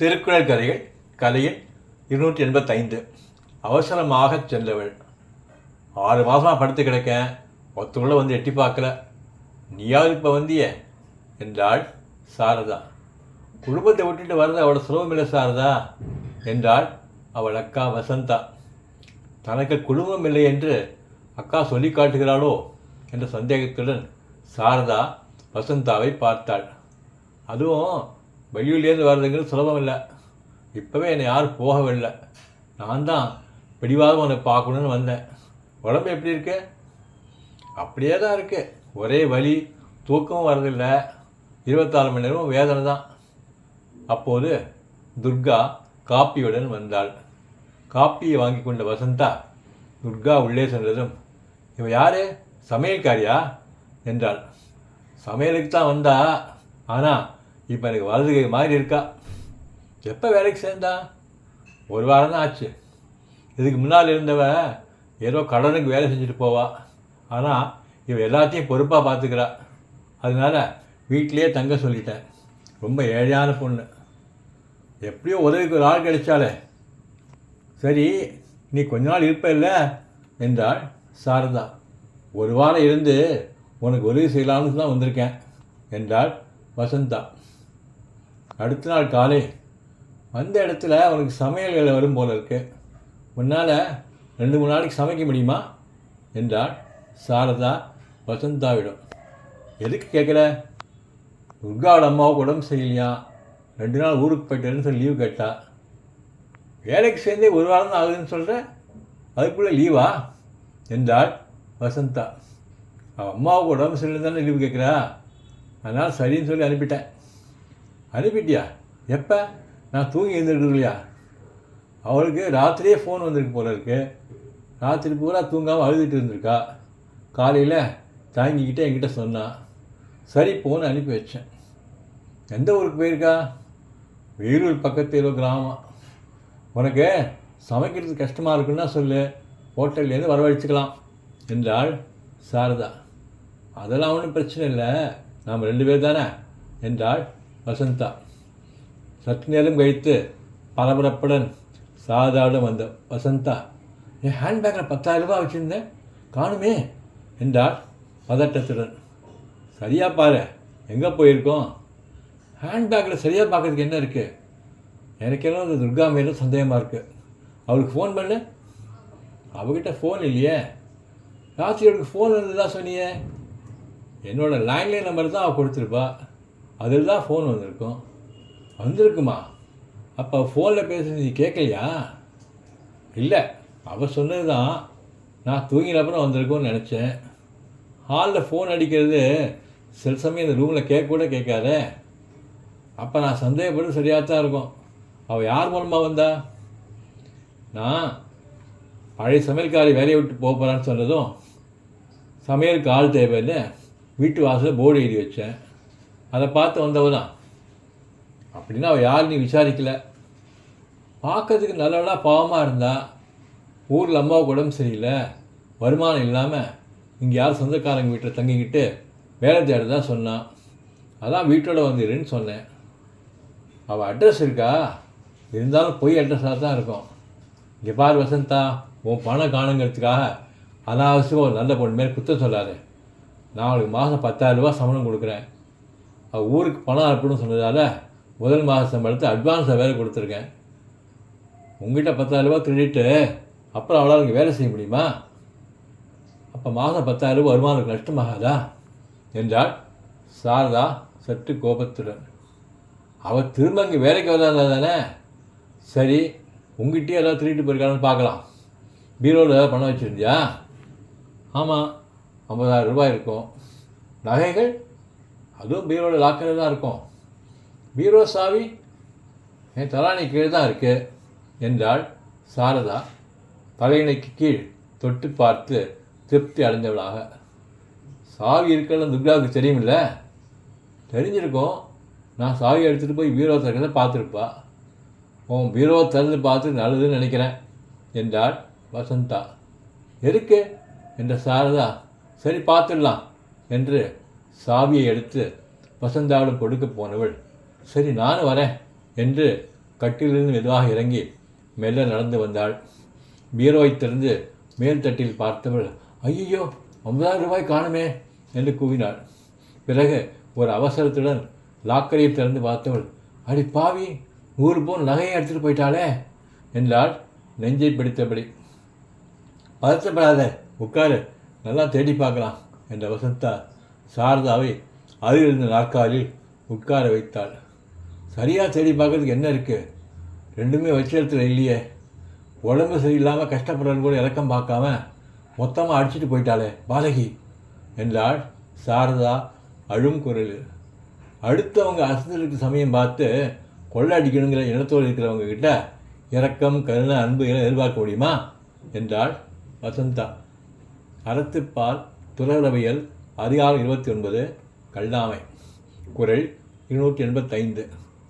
திருக்குறள் கதைகள் கலையில் இருநூற்றி எண்பத்தைந்து. அவசரமாக சென்றவள். ஆறு மாதமாக படுத்து கிடக்கேன். ஒத்தவங்கள வந்து எட்டி பார்க்கல. நீயாவது இப்போ வந்திய? என்றாள் சாரதா. குடும்பத்தை விட்டுட்டு வர்றது அவளோட சுலபம் இல்லை சாரதா என்றாள் அவள் அக்கா வசந்தா. தனக்கு குடும்பம் இல்லை என்று அக்கா சொல்லி காட்டுகிறாளோ என்ற சந்தேகத்துடன் சாரதா வசந்தாவை பார்த்தாள். அதுவும் வெளியூர்லேருந்து வர்றதுங்கிறது சுலபம் இல்லை இப்போவே என்னை யாரும் போகவில்லை நான் தான் பிடிவாதம் உன்னை பார்க்கணுன்னு வந்தேன். உடம்பு எப்படி இருக்கு? அப்படியே தான் இருக்கு. ஒரே வலி தூக்கமும் வரதில்லை இருபத்தாறு மணி நேரமும் வேதனை தான். அப்போது துர்கா காப்பியுடன் வந்தாள். காப்பியை வாங்கி கொண்ட வசந்தா துர்கா உள்ளே சென்றதும் இவன் யாரு? சமையல்காரியா? என்றாள். சமையலுக்கு தான் வந்தா. ஆனால் இப்போ எனக்கு வலது கை மாதிரி இருக்கா? எப்போ வேலைக்கு சேர்ந்தா? ஒரு வாரம் தான் ஆச்சு. இதுக்கு முன்னால் இருந்தவ ஏதோ கடனுக்கு வேலை செஞ்சுட்டு போவா. ஆனால் இவ எல்லாத்தையும் பொறுப்பாக பார்த்துக்கிறா. அதனால வீட்டிலையே தங்க சொல்லிட்டேன் ரொம்ப ஏழையான பொண்ணு. எப்படியோ உதவிக்கு ஒரு ஆள் கிடைச்சாலே சரி நீ கொஞ்ச நாள் இருப்ப இல்லை? என்றாள் சாரதா. ஒரு வாரம் இருந்து உனக்கு உதவி செய்யலாம்னு தான் வந்திருக்கேன் என்றாள் வசந்தா. அடுத்த நாள் காலை வந்த இடத்துல அவனுக்கு சமையல் வேலை வரும் போல இருக்கு. உன்னால் ரெண்டு மூணு நாளைக்கு சமைக்க முடியுமா? என்றாள் சாரதா வசந்தாவிடம். எதுக்கு கேட்கல? துர்காவோட அம்மாவுக்கு உடம்பு சரியில்லையா? ரெண்டு நாள் ஊருக்கு போயிட்டேன்னு சொல்லி லீவ் கேட்டா. வேலைக்கு சேர்ந்தே ஒரு வாரம் தான் ஆகுதுன்னு சொல்கிற அதுக்குள்ளே லீவா என்றாள் வசந்தா. அவள் அம்மாவுக்கு உடம்பு சரியில்லை தானே லீவு கேட்குறா? அதனால் சரின்னு சொல்லி அனுப்பிட்டேன். அனுப்பிட்டியா? எப்போ? நான் தூங்கி எழுந்திருக்கலையா? அவளுக்கு ராத்திரியே ஃபோன் வந்திருக்கு போல இருக்கு. ராத்திரி பூரா தூங்காமல் அழுதுகிட்டு இருந்திருக்கா. காலையில் தாங்கிக்கிட்டே என்கிட்ட சொன்னான் சரி போன்னு அனுப்பி வச்சேன். எந்த ஊருக்கு போயிருக்கா? வேலூர் பக்கத்து ஏதோ கிராமம். உனக்கு சமைக்கிறது கஷ்டமாக இருக்குன்னா சொல்லு. ஹோட்டல்லேருந்து வரவழைச்சிக்கலாம் என்றாள் சாரதா. அதெல்லாம் ஒன்றும் பிரச்சனை இல்லை. நாம் ரெண்டு பேர் தானே என்றாள் வசந்தா. சற்று நேரம் கழித்து பரபரப்புடன் சாதாவுடன் வந்த வசந்தா என் ஹேண்ட்பேக்கில் பத்தாயிரம் ரூபாய் வச்சுருந்தேன் காணுமே என்றாள் பதட்டத்துடன். சரியாக பாரு எங்கே போயிருக்கோம்? ஹேண்ட்பேக்கில் சரியாக பார்க்குறதுக்கு என்ன இருக்குது எனக்கெல்லாம் அந்த துர்கா மேலே சந்தேகமாக இருக்குது அவளுக்கு ஃபோன் பண்ணு. அவகிட்ட ஃபோன் இல்லையே. ராத்திரி அவளுக்கு ஃபோன் வந்ததா சொன்னியே? என்னோடய லேண்ட்லைன் நம்பர் தான் அவள் கொடுத்துருப்பா. அதில் தான் ஃபோன் வந்திருக்கும். வந்திருக்குமா? அப்போ ஃபோனில் பேசுறது நீ கேட்கலையா இல்லை அவள் சொன்னது தான் நான் தூங்கினப்புறம் வந்திருக்கோன்னு நினச்சேன். ஹாலில் ஃபோன் அடிக்கிறது சில சமயம் இந்த ரூமில் கேட்க கூட கேட்காத. அப்போ நான் சந்தேகப்பட்டு சரியாக தான் இருக்கும். அவள் யார் மூலமாக வந்தா? நான் பழைய சமையல்காரி வேலையை விட்டு போக போகிறான்னு சொன்னதும் சமையலுக்கு ஆள் தேவைன்னு வீட்டு வாசலில் போர்டு எழுதி வச்சேன். அதை பார்த்து வந்தவ தான் அப்படின்னா அவள் யார் நீ விசாரிக்கல. பார்க்கறதுக்கு நல்லா பாவமாக இருந்தா ஊரில் அம்மாவுக்கு உடம்பு சரியில்லை வருமானம் இல்லாமல் இங்கே யார் சொந்தக்காரங்க வீட்டில் தங்கிக்கிட்டு வேலை தேடுறதா சொன்னான் அதான் வீட்டோட வந்துடுன்னு சொன்னேன். அவள் அட்ரஸ் இருக்கா? இருந்தாலும் பொய் அட்ரஸாக தான் இருக்கும். இங்கே பார் வசந்தா உன் பணம் காணுங்கிறதுக்காக அனாவசியம் ஒரு நல்ல பொண்ணு மேலே குத்தம் சொல்லாது. நான் அவளுக்கு மாதம் பத்தாயிரரூபா சம்பளம் கொடுக்குறேன். ஊருக்கு பணம் அனுப்பணும்னு சொன்னதால் முதல் மாத சம்பளத்தை அட்வான்ஸாக வேலை கொடுத்துருக்கேன். உங்ககிட்ட பத்தாயிரரூபா கிரெடிட்டு அப்புறம் அவ்வளோ இங்கே வேலை செய்ய முடியுமா? அப்போ மாதம் பத்தாயிரரூபா வருமானம் நஷ்டமாகாதா? என்றாள் சாரதா சற்று கோபத்துடன். அவள் திரும்ப இங்கே வேலைக்கு வராதா தானே? சரி உங்ககிட்டயே ஏதாவது திருட்டு போயிருக்கான்னு பார்க்கலாம். பீரோவில் ஏதாவது பணம் வச்சுருந்தியா? ஆமாம் ஐம்பதாயிரம் ரூபாய் இருக்கும். நகைகள் அதுவும் பீரோவில் லாக்கரில் தான் இருக்கும். பீரோ சாவி என் தலாணி கீழே தான் இருக்கு என்றாள் சாரதா தலையணைக்கு கீழ் தொட்டு பார்த்து திருப்தி அடைந்தவளாக. சாவி இருக்கிறது துர்காவுக்கு தெரியுமில்ல? தெரிஞ்சிருக்கும். நான் சாவி எடுத்துகிட்டு போய் பீரோ திறக்கிறத பார்த்துருப்பா. உன் பீரோ திறந்து பார்த்து நல்லதுன்னு நினைக்கிறேன் என்றாள் வசந்தா. எதுக்கு? என்ற சாரதா. சரி பார்த்துடலாம் என்று சாவியை எடுத்து வசந்தாவிடம் கொடுக்க போனவள் சரி நானும் வரேன் என்று கட்டிலிருந்து மெதுவாக இறங்கி மெல்ல நடந்து வந்தாள். பீரோவை திறந்து மேல் தட்டில் பார்த்தவள் ஐயோ ஐம்பதாயிரம் ரூபாய் காணுமே என்று கூவினாள். பிறகு ஒரு அவசரத்துடன் லாக்கரியை திறந்து பார்த்தவள் அடி பாவி நூறு பவுன் நகையை எடுத்துகிட்டு போயிட்டாளே என்றாள் நெஞ்சை பிடித்தபடி. பதற்றப்படாத உட்காரு நல்லா தேடி பார்க்கலாம் என்ற வசந்தா சாரதாவை அருகில் இருந்த நாற்காலில் உட்கார வைத்தாள். சரியாக தேடி பார்க்கறதுக்கு என்ன இருக்குது ரெண்டுமே வச்ச இடத்துல இல்லையே. உடம்பு சரியில்லாமல் கஷ்டப்படுறது கூட இறக்கம் பார்க்காம மொத்தமாக அடிச்சிட்டு போயிட்டாளே பாலகி என்றாள் சாரதா அழும் குரல். அடுத்தவங்க அசந்தலுக்கு சமயம் பார்த்து கொள்ளை அடிக்கணுங்கிற இனத்தோடு இருக்கிறவங்க கிட்ட இரக்கம் கருணை அன்பு என எதிர்பார்க்க முடியுமா? என்றாள் வசந்தா. அறத்துப்பால் துறவியல் அதிகாரம் இருபத்தி ஒன்பது கல்லாமை. குரல் இருநூற்றி எண்பத்தைந்து.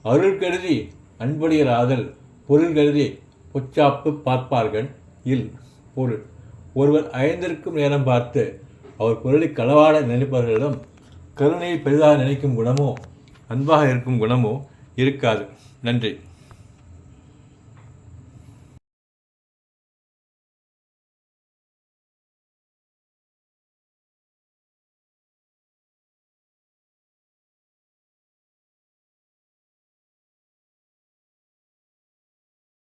அருள் கருதி அன்புடையராதல் பொருள் கருதி பொச்சாப்பு பார்ப்பார்கள். இல் பொருள். ஒருவர் ஐந்திருக்கும் நேரம் பார்த்து அவர் பொருளை களவாட நினைப்பவர்களிடம் கருணையை பெரிதாக நினைக்கும் குணமோ அன்பாக இருக்கும் குணமோ இருக்காது. நன்றி.